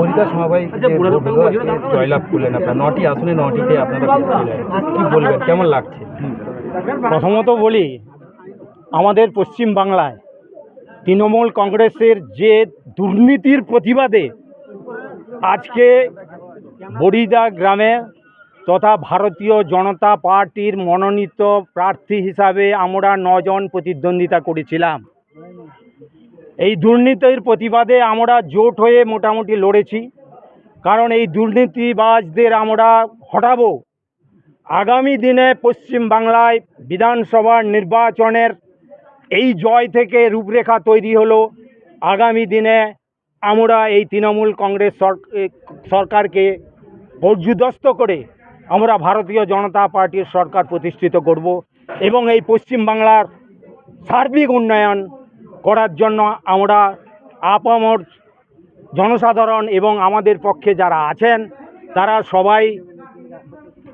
হলো, আজকে জয়লাভ করলেন আপনার নটি আসনে নটিতে আপনারা কি বলবেন কেমন লাগছে? প্রথমত বলি আমাদের পশ্চিম বাংলায় তৃণমূল কংগ্রেসের যে দুর্নীতির প্রতিবাদে আজকে বরিদা গ্রামে তথা ভারতীয় জনতা পার্টির মনোনীত প্রার্থী হিসাবে আমরা নজন প্রতিদ্বন্দ্বিতা করেছিলাম। এই দুর্নীতির প্রতিবাদে আমরা জোট হয়ে মোটামুটি লড়েছি। কারণ এই দুর্নীতিবাজদের আমরা হটাবো। আগামী দিনে পশ্চিম বাংলায় বিধানসভার নির্বাচনের এই জয় থেকে রূপরেখা তৈরি হলো। আগামী দিনে আমরা এই তৃণমূল কংগ্রেস সরকারকে পর্যুদস্ত করে আমরা ভারতীয় জনতা পার্টির সরকার প্রতিষ্ঠিত করব এবং এই পশ্চিম বাংলার সার্বিক উন্নয়ন করার জন্য আমরা আপামর জনসাধারণ এবং আমাদের পক্ষে যারা আছেন, তারা সবাই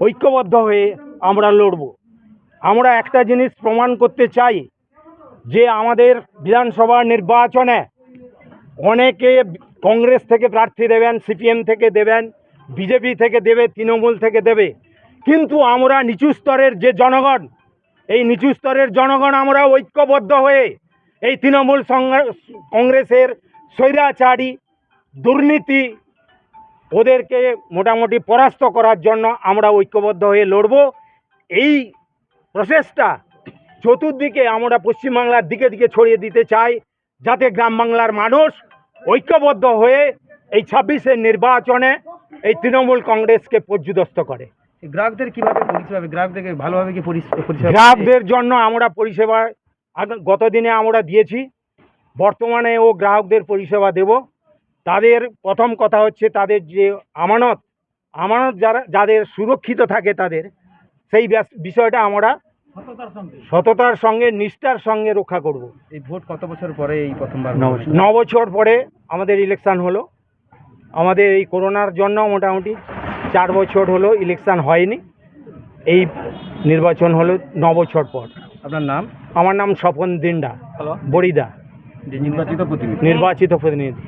ঐক্যবদ্ধ হয়ে আমরা লড়ব। আমরা একটা জিনিস প্রমাণ করতে চাই, যে আমাদের বিধানসভা নির্বাচনে অনেকে কংগ্রেস থেকে প্রার্থী দেবেন, সিপিএম থেকে দেবেন, বিজেপি থেকে দেবে, তৃণমূল থেকে দেবে। কিন্তু আমরা নিচু স্তরের যে জনগণ, এই নিচু স্তরের জনগণ আমরা ঐক্যবদ্ধ হয়ে এই তৃণমূল কংগ্রেসের স্বৈরাচারী দুর্নীতি ওদেরকে মোটামুটি পরাস্ত করার জন্য আমরা ঐক্যবদ্ধ হয়ে লড়ব। এই প্রসেসটা চতুর্দিকে আমরা পশ্চিমবাংলার দিকে দিকে ছড়িয়ে দিতে চাই যাতে গ্রাম বাংলার মানুষ ঐক্যবদ্ধ হয়ে এই ছাব্বিশের নির্বাচনে এই তৃণমূল কংগ্রেসকে পর্যুদস্ত করে। গ্রাহকদের কীভাবে পরিষেবা গ্রাহকদেরকে ভালোভাবে কি পরিষেবা গ্রাহকদের জন্য আমরা পরিষেবা আগ- গতদিনে আমরা দিয়েছি বর্তমানে ও গ্রাহকদের পরিষেবা দেব। তাদের প্রথম কথা হচ্ছে তাদের যে আমানত আমানত যারা যাদের সুরক্ষিত থাকে তাদের সেই বিষয়টা আমরা সততার সঙ্গে। নিষ্ঠার সঙ্গে রক্ষা করব। এই ভোট কত বছর পরে এই প্রথমবার ন বছর। পরে আমাদের ইলেকশান হলো। আমাদের এই করোনার জন্য মোটামুটি চার বছর হলো ইলেকশান হয়নি। এই নির্বাচন হলো ন বছর পর। আপনার নাম? আমার নাম স্বপন দিন্ডা বড়িদা। বরিদা নির্বাচিত প্রতিনিধি। নির্বাচিত প্রতিনিধি।